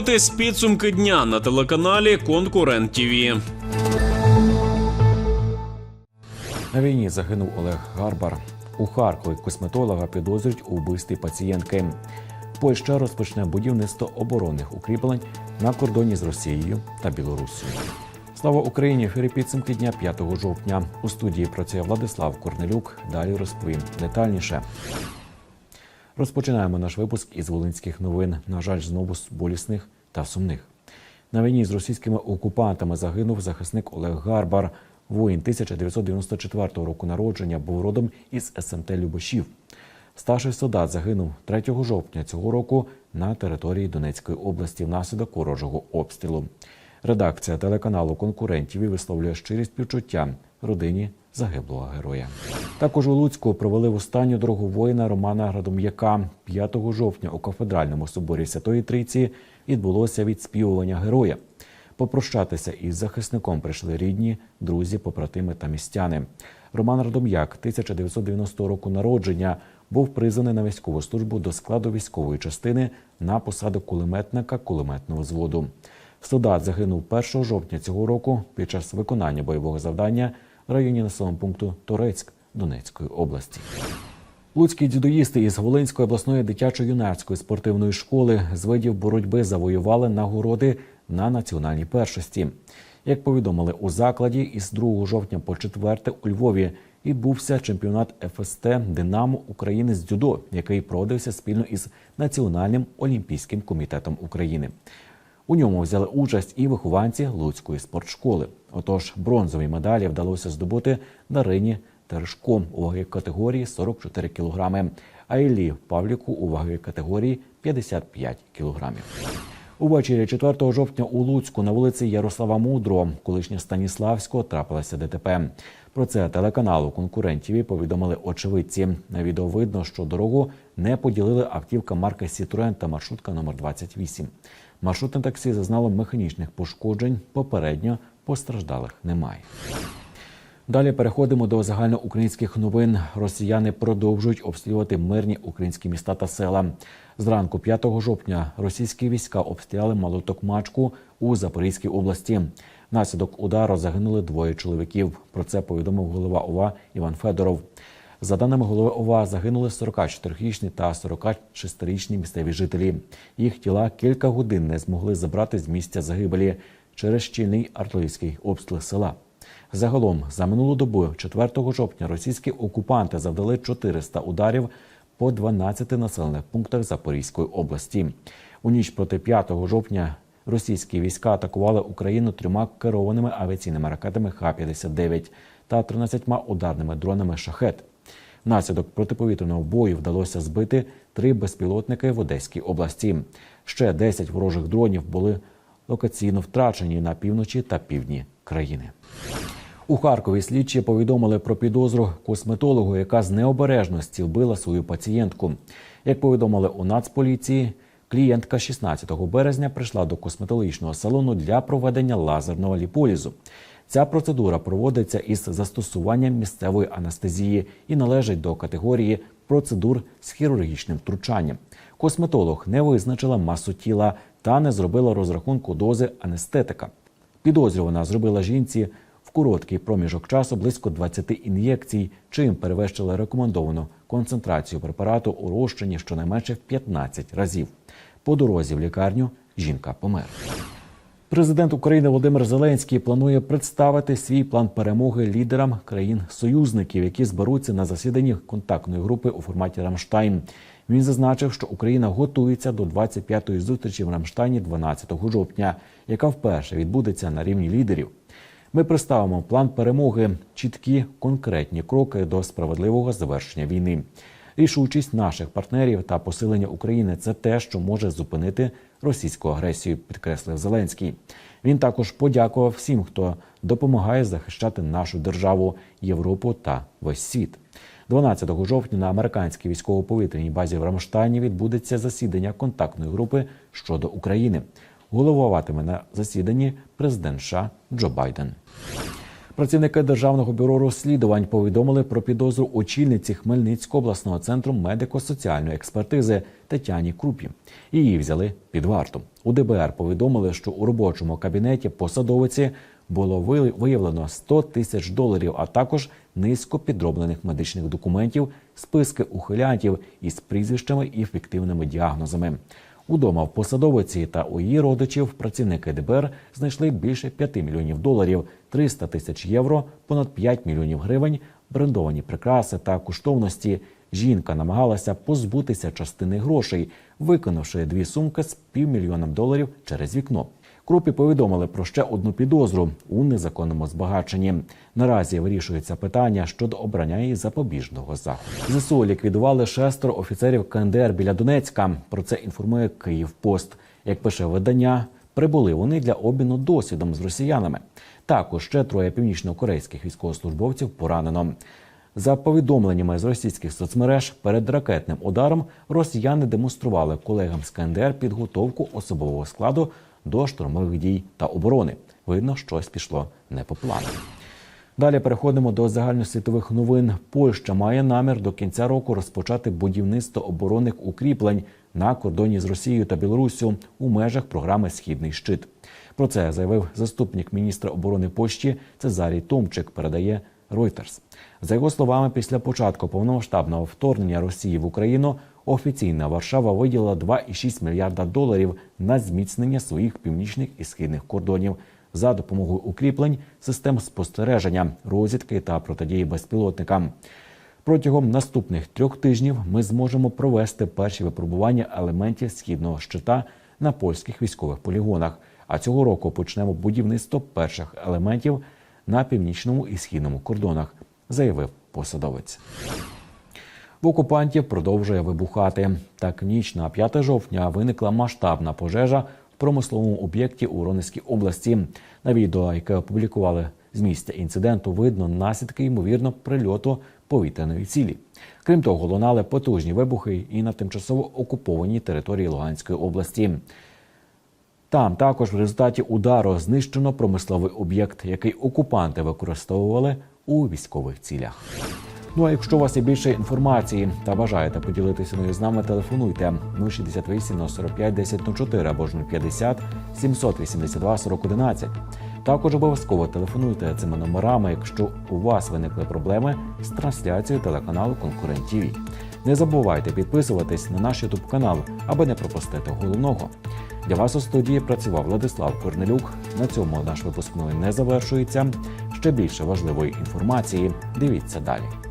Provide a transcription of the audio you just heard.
Дивитесь підсумки дня на телеканалі Конкурент ТІВІ. На війні загинув Олег Гарбар. У Харкові косметолога підозрюють у вбивстві пацієнтки. Польща розпочне будівництво оборонних укріплень на кордоні з Росією та Білоруссю. Слава Україні! Ефірі підсумки дня 5 жовтня. У студії працює Владислав Корнелюк. Далі розповім детальніше. Розпочинаємо наш випуск із волинських новин. На жаль, знову з болісних та сумних. На війні з російськими окупантами загинув захисник Олег Гарбар. Воїн 1994 року народження був родом із СМТ Любошів. Старший солдат загинув 3 жовтня цього року на території Донецької області внаслідок ворожого обстрілу. Редакція телеканалу конкурентів і висловлює щирі співчуття родині загиблого героя. Також у Луцьку провели в останню дорогу воїна Романа Градом'яка 5 жовтня у кафедральному соборі Святої Трійці відбулося відспівування героя. Попрощатися із захисником прийшли рідні, друзі, побратими та містяни. Роман Радом'як, 1990 року народження, був призваний на військову службу до складу військової частини на посаду кулеметника кулеметного взводу. Солдат загинув 1 жовтня цього року під час виконання бойового завдання в районі населеного пункту Торецьк Донецької області. Луцькі дзюдоїсти із Волинської обласної дитячо-юнацької спортивної школи з видів боротьби завоювали нагороди на національній першості. Як повідомили у закладі, із 2 жовтня по 4 у Львові відбувся чемпіонат ФСТ Динамо України з дзюдо, який проводився спільно із Національним олімпійським комітетом України. У ньому взяли участь і вихованці Луцької спортшколи. Отож, бронзові медалі вдалося здобути Дарині Терешко у ваги категорії 44 кілограми, а Іллі Павліку у ваги категорії 55 кілограмів. Увечері 4 жовтня у Луцьку на вулиці Ярослава Мудро, колишня Станіславського, трапилося ДТП. Про це телеканалу конкурентів повідомили очевидці. На відео видно, що дорогу не поділили автівка марки Citroen та маршрутка номер 28. Маршрутне таксі зазнало механічних пошкоджень. Попередньо постраждалих немає. Далі переходимо до загальноукраїнських новин. Росіяни продовжують обстрілювати мирні українські міста та села. Зранку 5 жовтня російські війська обстріляли Малотокмачку у Запорізькій області. Внаслідок удару загинули двоє чоловіків. Про це повідомив голова ОВА Іван Федоров. За даними голови ОВА, загинули 44-річні та 46-річні місцеві жителі. Їх тіла кілька годин не змогли забрати з місця загибелі через щільний артилерійський обстріл села. Загалом за минулу добу, 4 жовтня, російські окупанти завдали 400 ударів по 12 населених пунктах Запорізької області. У ніч проти 5 жовтня російські війська атакували Україну трьома керованими авіаційними ракетами Х-59 та 13 ударними дронами Шахет. Внаслідок протиповітряного бою вдалося збити три безпілотники в Одеській області. Ще 10 ворожих дронів були локаційно втрачені на півночі та півдні країни. У Харкові слідчі повідомили про підозру косметологу, яка з необережності вбила свою пацієнтку. Як повідомили у Нацполіції, клієнтка 16 березня прийшла до косметологічного салону для проведення лазерного ліполізу. Ця процедура проводиться із застосуванням місцевої анестезії і належить до категорії процедур з хірургічним втручанням. Косметолог не визначила масу тіла та не зробила розрахунку дози анестетика. Підозрювана зробила жінці короткий проміжок часу близько 20 ін'єкцій, чим перевищила рекомендовану концентрацію препарату у розчині щонайменше в 15 разів. По дорозі в лікарню жінка померла. Президент України Володимир Зеленський планує представити свій план перемоги лідерам країн-союзників, які зберуться на засіданні контактної групи у форматі Рамштайн. Він зазначив, що Україна готується до 25-ї зустрічі в Рамштайні 12 жовтня, яка вперше відбудеться на рівні лідерів. Ми представимо план перемоги, чіткі конкретні кроки до справедливого завершення війни. Рішучість наших партнерів та посилення України це те, що може зупинити російську агресію, підкреслив Зеленський. Він також подякував всім, хто допомагає захищати нашу державу, Європу та весь світ. 12 жовтня на американській військово-повітряній базі в Рамштайні відбудеться засідання контактної групи щодо України. Головуватиме на засіданні президент США Джо Байден. Працівники державного бюро розслідувань повідомили про підозру очільниці Хмельницького обласного центру медико-соціальної експертизи Тетяні Крупі. Її взяли під варту. У ДБР повідомили, що у робочому кабінеті посадовиці було виявлено 100 тисяч доларів, а також низку підроблених медичних документів, списки ухилянтів із прізвищами і фіктивними діагнозами. Удома в посадовиці та у її родичів працівники ДБР знайшли більше 5 мільйонів доларів, 300 тисяч євро, понад 5 мільйонів гривень, брендовані прикраси та коштовності. Жінка намагалася позбутися частини грошей, виконавши дві сумки з півмільйоном доларів через вікно. Крупі повідомили про ще одну підозру у незаконному збагаченні. Наразі вирішується питання щодо обрання її запобіжного заходу. ЗСУ ліквідували шестеро офіцерів КНДР біля Донецька. Про це інформує Київпост. Як пише видання, прибули вони для обміну досвідом з росіянами. Також ще троє північно-корейських військовослужбовців поранено. За повідомленнями з російських соцмереж, перед ракетним ударом росіяни демонстрували колегам з КНДР підготовку особового складу до штурмових дій та оборони. Видно, щось пішло не по плану. Далі переходимо до загальносвітових новин. Польща має намір до кінця року розпочати будівництво оборонних укріплень на кордоні з Росією та Білоруссю у межах програми Східний щит. Про це заявив заступник міністра оборони Польщі Цезарій Томчик. Передає Reuters. За його словами, після початку повномасштабного вторгнення Росії в Україну офіційна Варшава виділила 2,6 мільярда доларів на зміцнення своїх північних і східних кордонів за допомогою укріплень, систем спостереження, розвідки та протидії безпілотникам. Протягом наступних трьох тижнів ми зможемо провести перші випробування елементів східного щита на польських військових полігонах. А цього року почнемо будівництво перших елементів на північному і східному кордонах, заявив посадовець. В окупантів продовжує вибухати. Так, ніч на 5 жовтня виникла масштабна пожежа в промисловому об'єкті у Ронецькій області. На відео, яке опублікували з місця інциденту, видно наслідки ймовірно прильоту повітряної цілі. Крім того, лунали потужні вибухи і на тимчасово окупованій території Луганської області. Там також в результаті удару знищено промисловий об'єкт, який окупанти використовували у військових цілях. Ну а якщо у вас є більше інформації та бажаєте поділитися нею з нами, телефонуйте 068 045 1004 або ж 050 782 4011. Також обов'язково телефонуйте цими номерами, якщо у вас виникли проблеми з трансляцією телеканалу Конкурент. Не забувайте підписуватись на наш Ютуб канал, аби не пропустити головного. Для вас у студії працював Владислав Корнелюк. На цьому наш випуск не завершується. Ще більше важливої інформації. Дивіться далі.